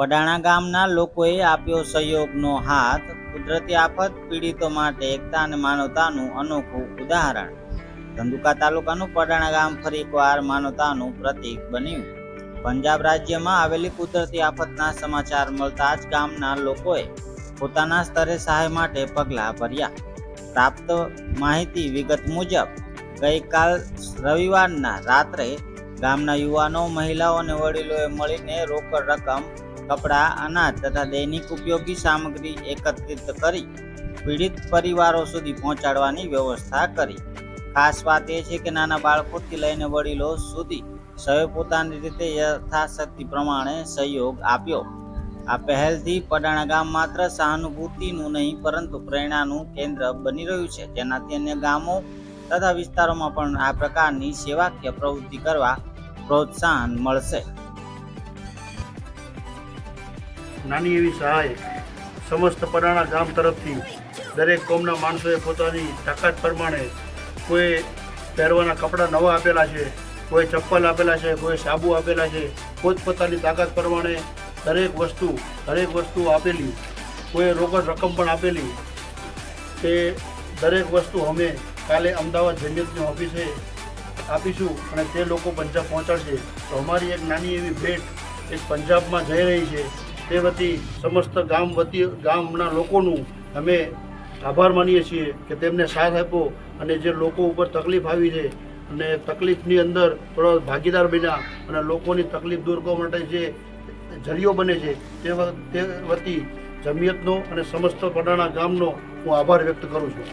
પડાણા ગામના લોકોએ આપ્યો સહયોગનો હાથ કુદરતી આફત, પીડિતો માટે એકતા અને માનવતાનું અનોખું ઉદાહરણ. ધંધુકા તાલુકાનું પડાણા ગામ ફરી એકવાર માનવતાનું પ્રતીક બન્યું. પંજાબ રાજ્યમાં આવેલી કુદરતી આફતના સમાચાર મળતા જ ગામના લોકોએ પોતાના સ્તરે સહાય માટે પગલાં ભર્યા. પ્રાપ્ત માહિતી વિગત મુજબ, ગઈકાલ રવિવારના રાત્રે ગામના યુવાનો, મહિલાઓ અને વડીલોએ મળીને રોકડ રકમ કપડાં, અનાજ તથા દૈનિક ઉપયોગી સામગ્રી એકત્રિત કરી પીડિત પરિવારો સુધી પહોંચાડવાની વ્યવસ્થા કરી. ખાસ વાત એ છે કે નાના બાળકોથી લઈને વડીલો સુધી સૌએ પોતાની રીતે યથાશક્તિ પ્રમાણે સહયોગ આપ્યો. આ પહેલથી પડાણા ગામ માત્ર સહાનુભૂતિનું નહીં, પરંતુ પ્રેરણાનું કેન્દ્ર બની રહ્યું છે. જેનાથી અન્ય ગામો તથા વિસ્તારોમાં પણ આ પ્રકારની સેવાકીય પ્રવૃત્તિ કરવા પ્રોત્સાહન મળશે. નાની એવી સહાય સમસ્ત પરાણા ગામ તરફથી દરેક કોમના માણસોએ પોતાની તાકાત પ્રમાણે કોઈ પહેરવાના કપડાં નવા આપેલા છે, કોઈ ચપ્પલ આપેલા છે, કોઈ સાબુ આપેલા છે, પોતપોતાની તાકાત પ્રમાણે દરેક વસ્તુ દરેક વસ્તુ આપેલી, કોઈ રોકડ રકમ પણ આપેલી તે દરેક વસ્તુ અમે કાલે અમદાવાદ જમિયતની ઓફિસે આપીશું અને તે લોકો પંજાબ પહોંચાડશે. તો અમારી એક નાની એવી ભેટ એક પંજાબમાં જઈ રહી છે. તે વતી, સમસ્ત ગામ વતી, ગામના લોકોનું અમે આભાર માનીએ છીએ કે તેમને સાથ આપ્યો અને જે લોકો ઉપર તકલીફ આવી છે અને તકલીફની અંદર થોડો ભાગીદાર બન્યા અને લોકોની તકલીફ દૂર કરવા માટે જે જરિયો બને છે, તે તે વતી જમિયતનો અને સમસ્ત પડાણા ગામનો હું આભાર વ્યક્ત કરું છું.